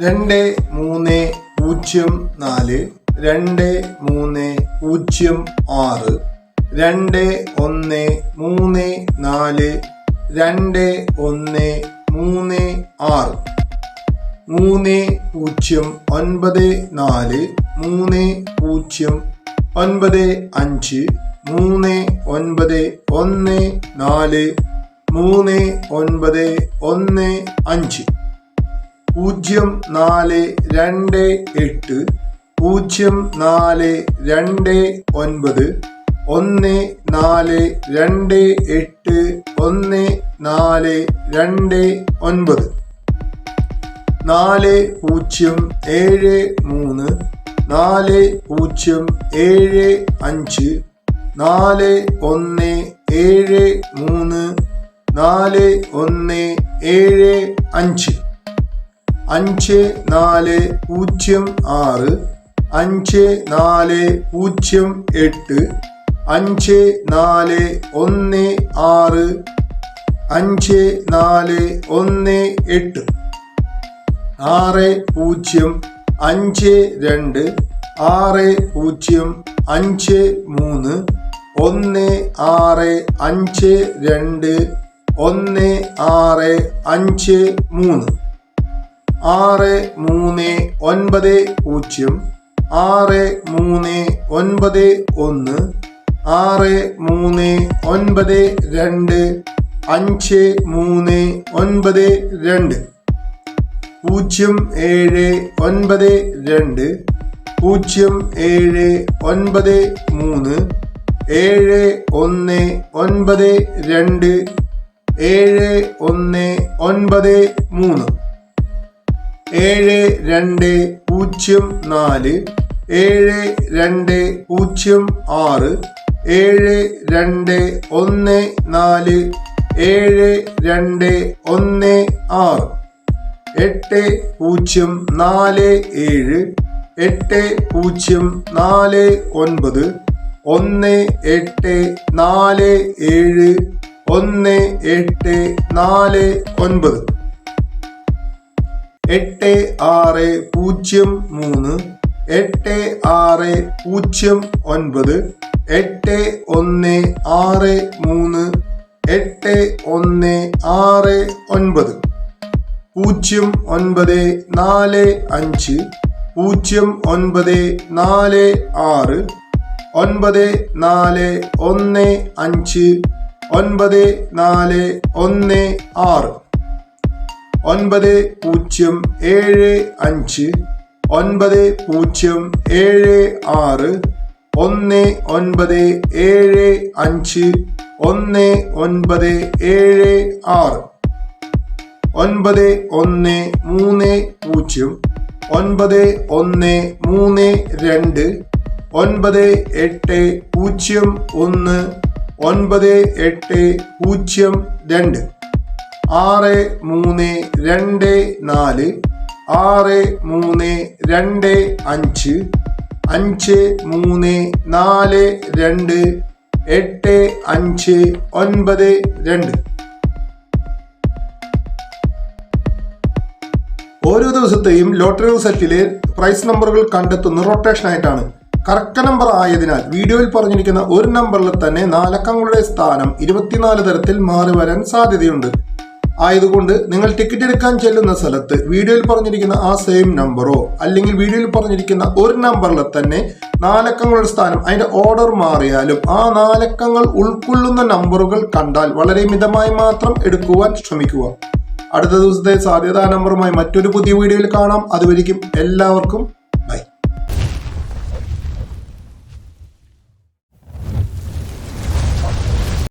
രണ്ട് മൂന്ന് പൂജ്യം നാല്. രണ്ട് മൂന്ന് പൂജ്യം ആറ്. രണ്ട് ഒന്ന് മൂന്ന് നാല്. രണ്ട് ഒന്ന് മൂന്ന് ആറ്. മൂന്ന് പൂജ്യം ഒൻപത് നാല്. മൂന്ന് പൂജ്യം ഒൻപത് അഞ്ച്. മൂന്ന് ഒൻപത് ഒന്ന് നാല്. മൂന്ന് ഒൻപത് ഒന്ന് അഞ്ച്. പൂജ്യം നാല് രണ്ട് എട്ട് പൂജ്യം നാല് രണ്ട് ഒൻപത് ഒന്ന് നാല് രണ്ട് എട്ട് ഒന്ന് നാല് രണ്ട് ഒൻപത്. നാല് പൂജ്യം ഏഴ് മൂന്ന് നാല് പൂജ്യം ഏഴ് അഞ്ച് നാല് ഒന്ന് ഏഴ് മൂന്ന് നാല് ഒന്ന് ഏഴ് അഞ്ച്. അഞ്ച് നാല് പൂജ്യം ആറ് അഞ്ച് നാല് പൂജ്യം എട്ട് അഞ്ച് നാല് ഒന്ന് ആറ് അഞ്ച് നാല് ഒന്ന് എട്ട്. ആറ് പൂജ്യം അഞ്ച് രണ്ട് ആറ് പൂജ്യം അഞ്ച് മൂന്ന് ഒന്ന് ആറ് അഞ്ച് രണ്ട് ഒന്ന് ആറ് അഞ്ച് മൂന്ന്. ആറ് മൂന്ന് ഒൻപത് പൂജ്യം ആറ് മൂന്ന് ഒൻപത് ഒന്ന് ആറ് മൂന്ന് ഒൻപത് രണ്ട് അഞ്ച് മൂന്ന് ഒൻപത് രണ്ട് പൂജ്യം ഏഴ് ഒൻപത് രണ്ട് പൂജ്യം ഏഴ് ഒൻപത് മൂന്ന് ഏഴ് ഒന്ന് ഒൻപത് രണ്ട് ഏഴ് ഒന്ന് ഒൻപത് മൂന്ന്. ഏഴ് രണ്ട് പൂജ്യം നാല് ഏഴ് രണ്ട് പൂജ്യം ആറ് ഏഴ് രണ്ട് ഒന്ന് നാല് ഏഴ് രണ്ട് ഒന്ന് ആറ്. എട്ട് പൂജ്യം നാല് ഏഴ് എട്ട് പൂജ്യം നാല് ഒൻപത് ഒന്ന് എട്ട് നാല് ഏഴ് ഒന്ന് എട്ട് നാല് ഒൻപത്. എട്ട് ആറ് പൂജ്യം മൂന്ന് എട്ട് ആറ് പൂജ്യം ഒൻപത് എട്ട് ഒന്ന് ആറ് മൂന്ന് എട്ട് ഒന്ന് ആറ് ഒൻപത്. പൂജ്യം ഒൻപത് നാല് അഞ്ച് പൂജ്യം ഒൻപത് നാല് ആറ് ഒൻപത് നാല് ഒന്ന് അഞ്ച് ഒൻപത് നാല് ഒന്ന് ആറ്. ഒൻപത് പൂജ്യം ഏഴ് അഞ്ച് ഒൻപത് പൂജ്യം ഏഴ് ആറ് ഒന്ന് ഒൻപത് ഏഴ് അഞ്ച് ഒന്ന് ഒൻപത് ഏഴ് ആറ്. ഒൻപത് ഒന്ന് മൂന്ന് പൂജ്യം ഒൻപത് ഒന്ന് മൂന്ന് രണ്ട് ഒൻപത് എട്ട് പൂജ്യം ഒന്ന് ഒൻപത് എട്ട് പൂജ്യം രണ്ട്. ആറ് മൂന്ന് രണ്ട് നാല് ആറ് മൂന്ന് രണ്ട് അഞ്ച് അഞ്ച് മൂന്ന് നാല് രണ്ട് എട്ട് അഞ്ച് ഒൻപത് രണ്ട്. ഓരോ ദിവസത്തെയും ലോട്ടറി റിസൾട്ടിലെ പ്രൈസ് നമ്പറുകൾ കണ്ടെത്തുന്ന റൊട്ടേഷൻ ആയിട്ടാണ്. കറക്റ്റ് നമ്പർ ആയതിനാൽ വീഡിയോയിൽ പറഞ്ഞിരിക്കുന്ന ഒരു നമ്പറിൽ തന്നെ നാലക്കങ്ങളുടെ സ്ഥാനം ഇരുപത്തിനാല് തരത്തിൽ മാറി വരാൻ സാധ്യതയുണ്ട്. ആയതുകൊണ്ട് നിങ്ങൾ ടിക്കറ്റ് എടുക്കാൻ ചെല്ലുന്ന സ്ഥലത്ത് വീഡിയോയിൽ പറഞ്ഞിരിക്കുന്ന ആ സെയിം നമ്പറോ അല്ലെങ്കിൽ വീഡിയോയിൽ പറഞ്ഞിരിക്കുന്ന ഒരു നമ്പറിൽ തന്നെ നാലക്കങ്ങളുടെ സ്ഥാനം അതിന്റെ ഓർഡർ മാറിയാലും ആ നാലക്കങ്ങൾ ഉൾക്കൊള്ളുന്ന നമ്പറുകൾ കണ്ടാൽ വളരെ മിതമായി മാത്രം എടുക്കുവാൻ ശ്രമിക്കുക. അടുത്ത ദിവസത്തെ സാധ്യതാ നമ്പറുമായി മറ്റൊരു പുതിയ വീഡിയോയിൽ കാണാം. അതുവരിക്കും എല്ലാവർക്കും